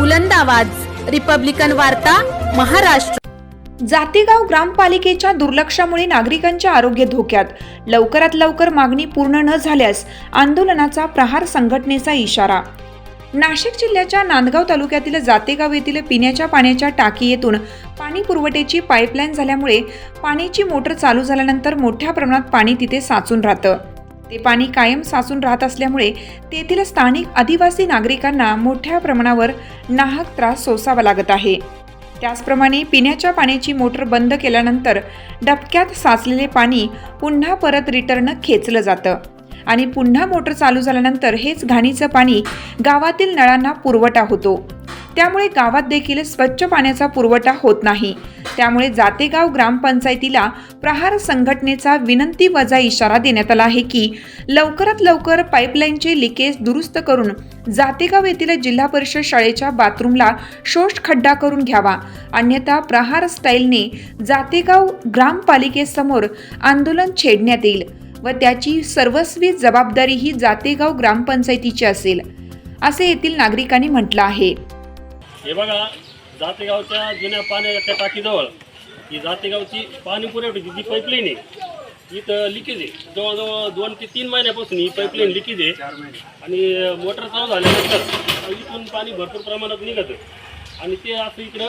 बुलंद आवाज. रिपब्लिकन वार्ता महाराष्ट्र. जातेगाव ग्रामपालिकेच्या दुर्लक्षामुळे नागरिकांचे आरोग्य धोक्यात. लवकरात लवकर मागणी पूर्ण न झाल्यास आंदोलनाचा प्रहार संघटनेचा इशारा. नाशिक जिल्ह्याच्या नांदगाव तालुक्यातील जातेगाव येथील पिण्याच्या पाण्याच्या टाकी येथून पाणी पुरवठ्याची पाईपलाईन झाल्यामुळे पाण्याची मोटर चालू झाल्यानंतर मोठ्या प्रमाणात पाणी तिथे साचून राहतं. ते पाणी कायम साचून राहत असल्यामुळे तेथील स्थानिक आदिवासी नागरिकांना मोठ्या प्रमाणावर नाहक त्रास सोसावा लागत आहे. त्याचप्रमाणे पिण्याच्या पाण्याची मोटर बंद केल्यानंतर डबक्यात साचलेले पाणी पुन्हा परत रिटर्न खेचलं जातं. आणि पुन्हा मोटर चालू झाल्यानंतर हेच घाणीचं पाणी गावातील नळांना पुरवठा होतो. त्यामुळे गावात देखील स्वच्छ पाण्याचा पुरवठा होत नाही. त्यामुळे जातेगाव ग्रामपंचायतीला प्रहार संघटनेचा विनंती वजा इशारा देण्यात आला आहे की लवकरात लवकर पाईपलाईनचे लिकेज दुरुस्त करून जातेगाव येथील जिल्हा परिषद शाळेच्या बाथरूमला शोष खड्डा करून घ्यावा. अन्यथा प्रहार स्टाईलने जातेगाव ग्रामपालिकेसमोर आंदोलन छेडण्यात येईल व त्याची सर्वस्वी जबाबदारी ही जातेगाव ग्रामपंचायतीची असेल असे येथील नागरिकांनी म्हटलं आहे. हे बघा जातेगावच्या जुन्या पाण्याच्या टाकीजवळ ही जातेगावची पाणी पुरवठ्याची जी पाईपलाईन आहे इथं लिकेज आहे. जवळजवळ दोन ते तीन महिन्यापासून ही पाईपलाईन लिकेज आहे. आणि मोटर चालू झाल्यानंतर इथून पाणी भरपूर प्रमाणात निघतं. आणि ते असं इकडं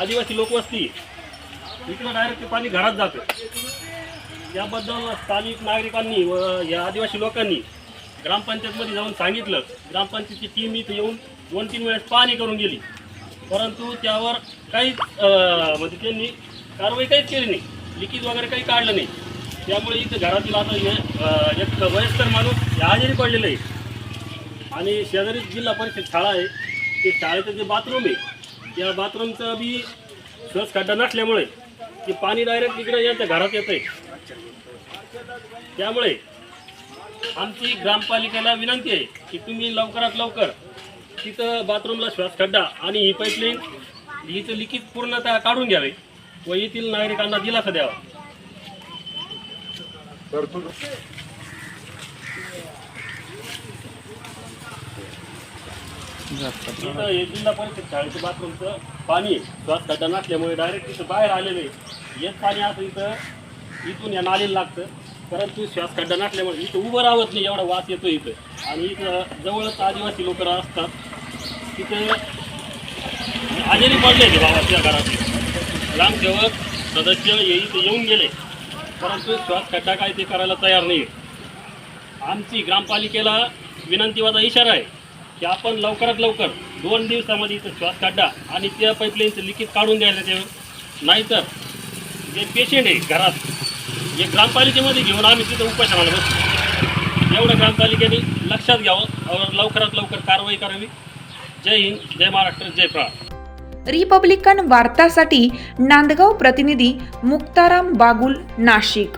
आदिवासी लोकवस्ती. इकडं डायरेक्ट ते पाणी घरात जातं. याबद्दल स्थानिक नागरिकांनी व या आदिवासी लोकांनी ग्रामपंचायतमध्ये जाऊन सांगितलं. ग्रामपंचायतची टीम इथं येऊन दोन तीन वेळेस पाहणी करून गेली. परंतु त्यावर काहीच म्हणजे त्यांनी कारवाई काहीच केली नाही. लिकेज वगैरे काही काढलं नाही. त्यामुळे इथं घरातील आता हे, एक वयस्कर माणूस हे आजारी पडलेलं आहे. आणि शेजारी जिल्हा परिषद शाळा आहे. ते शाळेचं जे बाथरूम आहे त्या बाथरूमचं बी सहज खड्डा नसल्यामुळे ते पाणी डायरेक्ट इकडे यांच्या घरात येतं आहे त्यामुळे आमची ग्रामपालिकेला विनंती आहे की तुम्ही लवकरात लवकर तिथं बाथरूमला श्वास खड्डा आणि ही पाईपलाईन हिचं लिखित पूर्णतः काढून घ्यावे व येथील नागरिकांना दिलासा द्यावा. इथं हे जिल्हा परिषद शाळेचं बाथरूमचं पाणी श्वास खड्डा नसल्यामुळे डायरेक्ट तिथं बाहेर आलेलं आहे. येत पाणी असं इथं इथून या नालीला लागतं. परंतु श्वास खड्डा नसल्यामुळे इथं उभं राहत नाही एवढा वास येतो इथं. आणि इथं जवळच आदिवासी लोक असतात. तिथे आजारी पडले ते बाबाच्या घरात ग्रामसेवक सदस्य हे इथे येऊन गेले. परंतु श्वास खड्डा काय ते करायला तयार नाही आमची ग्रामपालिकेला विनंतीवाचा इशारा आहे की आपण लवकरात लवकर दोन दिवसामध्ये इथं श्वास काढा आणि त्या पाईपलाईनचं लिखित काढून द्यायला ते नाहीतर जे पेशंट आहे घरात हे ग्रामपालिकेमध्ये घेऊन आम्ही तिथं उपोषणाला बसतो एवढं ग्रामपालिकेने लक्षात घ्यावं. लवकरात लवकर कारवाई करावी. जय हिंद जय महाराष्ट्र जय प्राण. रिपब्लिकन वार्तासाठी नांदगाव प्रतिनिधी मुक्ताराम बागुल नाशिक.